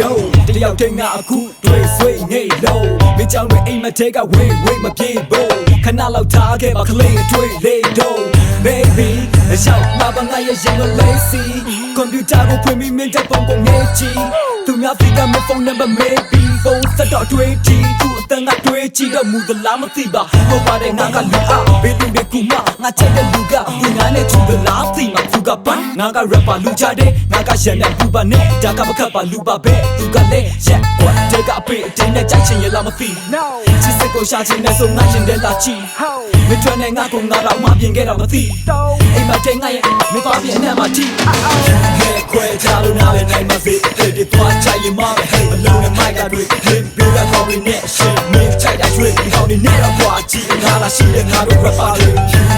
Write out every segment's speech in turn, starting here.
ယောက်တည်းငါအခုတွေ့ဆွေးနေလို့မင်းကြောင့်အိမ်မထဲကဝေးဝေးမပြေဖို့ခဏလောက်ထားခဲ့ပါကလေးအတွေ့လေးတော့ baby အရှောက်မှာပါငါရဲ့ရင်ကိုလေးစီကွန်ပျူတာကိုဖွင့်ပြီးမင်းတဲ့ပုံကိုငဲကြည့်သူများဖီကမဖုန်းနံပါတ် maybe ဖုန်းဆက်တော့တွေ့ကြည့်သူအ တန်းကတွေ့ကြည့်တော့မူသလားမသိပါဟုတ်ပါတယ်ငါကလူအားဘေးလူတွေကူမငါချက်တဲ့လူကဒီငါနဲ့ချူသလားသိမှာသူကပန်းငါက rapper လူချတဲ့ငါကရန်တဲ့ဘူပါနဲ့ဒါကမခတ်ပါလူပါပဲသူကလည်းရက်ကွာတဲ့ကအပေအတင်းနဲ့ကြိုက်ချင်ရလားမသိ No ချစ်စကိုရှာချင်တဲ့ဆိုငါရင်တဲ့လာချီ Ho မထွန်းနဲ့ငါကငါတော့မပြင်ခဲ့တော့မသိ Do အိမ်မတဲ့ငါရဲ့မပါပြင်းနဲ့မတီခဲခွဲချလို့နားလည်းနိုင်မသိတဲ့ဒီသွားချိုင်ရင်မပဲဟဲ့အလုံးနဲ့မိုက်ကတွေ တာရွှေဒီကောင်းနေနဲ့တော့ကွာကြည့်ငါလာရှိတဲ့ငါတို့ rapper တွေ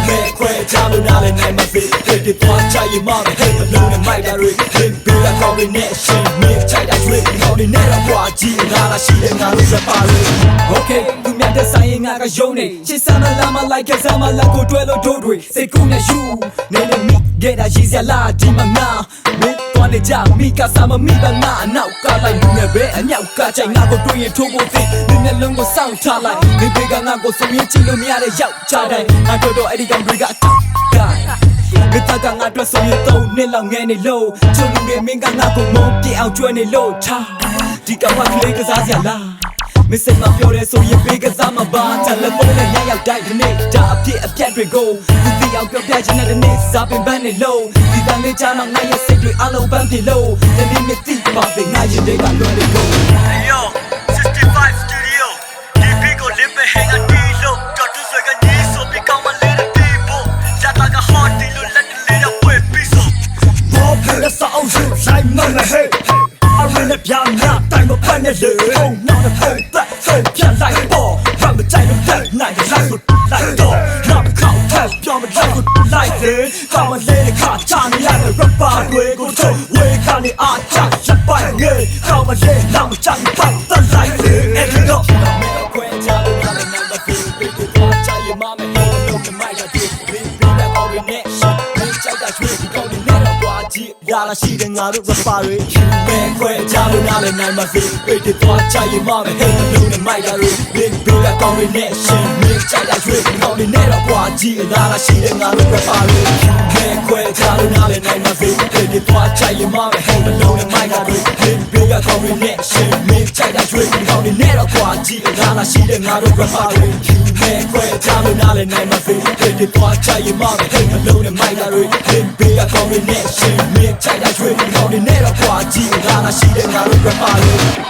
ခဲခွဲချလို့နားလည်းနိုင်မသိတဲ့ဒီသွားချိုင်ရင်မပဲဟဲ့အလုံးနဲ့မိုက်ကတွေဟင်းဘေးကကောင်းနေနဲ့ရှင်မင်းချိုက်တာရွှေဒီကောင်းနေနဲ့တော့ကွာကြည့်ငါလာရှိတဲ့ငါတို့ rapper တွေ Okay သူများတဲ့ဆိုင်ရင်ငါကယုံနေချစ်စမ်းမလာမလိုက်ခဲ့စမ်းမလာကိုတွဲလို့တို့တွေစိတ်ကူးနဲ့ယူနေနေမိခဲ့တာရေးစရာလားဒီမှာငါမင်းတော် နေကြမိကစားမမိပါငါအနောက်ကလိုက်လူနဲ့ပဲအမြောက်ကကြိုင်ငါကိုတွေ့ရင်ထိုးဖို့သိနင်းမျက်လုံးကိုစောင့်ထားလိုက်မင်းဘေကငါကိုစုံရင်ချင်လို့မရတဲ့ယောက်ချတိုင်းငါတို့တော့အဲ့ဒီကောင်တွေကအတောက်ကမင်းသားကငါတို့ဆိုရင်တော့နှစ်လောက်ငဲနေလို့ချုံလူတွေမင်းကငါကိုမုန်းပြအောင်ကျွဲနေလို့ထားဒီကောင်ကကလေးကစားစရာလား မစ်စိတ်မပြောရဲဆိုရင်ပေးကစားမပါတယ်လေဖုန်းနဲ့ညရောက်တိုင်းဒီနေ့ဒါအဖြစ်အပျက်တွေကိုသူသိအောင်ပြောပြချင်တဲ့နေ့စာပင်ပန်းနေလို့ဒီတန်လေးချာမှငါရဲ့စိတ်တွေအလုံးပန်းပြေလို့ဒီနေ့မသိပါသေးငါရင်တွေကလွယ်နေကုန် Yo, 65 Studio. Die Pico Limpe hängen die Lo. Dort du sogar nie so wie kaum ein Leder Tipo. Ja, da ga hot die Lo let the Leder whip piso. ဘောဖက်လက်စောင်းစုဆိုင်မမဟဲ့အရင်းနဲ့ပြာနာတိုင်မပန်းနဲ့လေဖုန်းနောက်နဲ့ဖုန်းသက်ဆုံး လို့တက်နိုင်ရလိုက်လို့လိုက်တော့နောက်တစ်ခေါက်ထပ်ပြောမလိုက်လို့လိုက်တယ်ကောင်းမလေးတဲ့ခါချနေရတဲ့ rapper တွေကိုထုတ်ဝေခါနေအားချချက်ပိုင်ငယ်ကောင်းမလေးနောက်မကြိုက်ပတ်တက်လိုက်တယ်အဲ့ဒီတော့ခွဲကြလို့နားလည်းနံပါတ်2ပေးတူသွားချရင်မမယ်လို့လုံးနဲ့မိုက်ရတဲ့ဘင်းဘင်းနဲ့အော်ရီနဲ့ရှင်းမင်းကြိုက်တာချွေးဒီကောင်းနေနဲ့တော့ကွာကြည့်ရလာရှိတဲ့ငါတို့ rapper တွေမဲခွဲကြလို့နားလည်းနိုင်မှာဖေးပေးတူသွားချရင်မမယ်ဟဲ့လုံးနဲ့မိုက်ရတဲ့ဘင်းဘင်းနဲ့ ကောင်းနေနဲ့ရှင်းမင်းကြိုက်တာချွေးဒီကောင်းနေနဲ့တော့ကွာကြည့်လာလာရှိတဲ့ငါတို့ rapper တွေမဲခွဲကြလို့နားလည်းနိုင်မှာဖေးပေးတူသွားချရင်မမယ်ဟဲ့လုံးနဲ့မိုက်ရတဲ့ဘင်းဘင်းနဲ့ကောင်းနေနဲ့ရှင်းမင်းကြိုက်တာချွေးဒီကောင်းနေနဲ့တော့ကွာကြည့်လာလာရှိတဲ့ငါတို့ rapper တွေမဲခွဲကြလို့နားလည်းနိုင်မှာဖေးပေးတူသွားချရင်မမယ်ဟဲ့လုံးနဲ့မိုက်ရတဲ့ဘင်းဘင်းနဲ့ကောင်းနေနဲ့ရှင်းမင်းကြိုက်တာချွေးဒီကောင်းနေနဲ့တော့ကွာကြည့်လာလာရှိတဲ့ငါတို့ rapper တွေ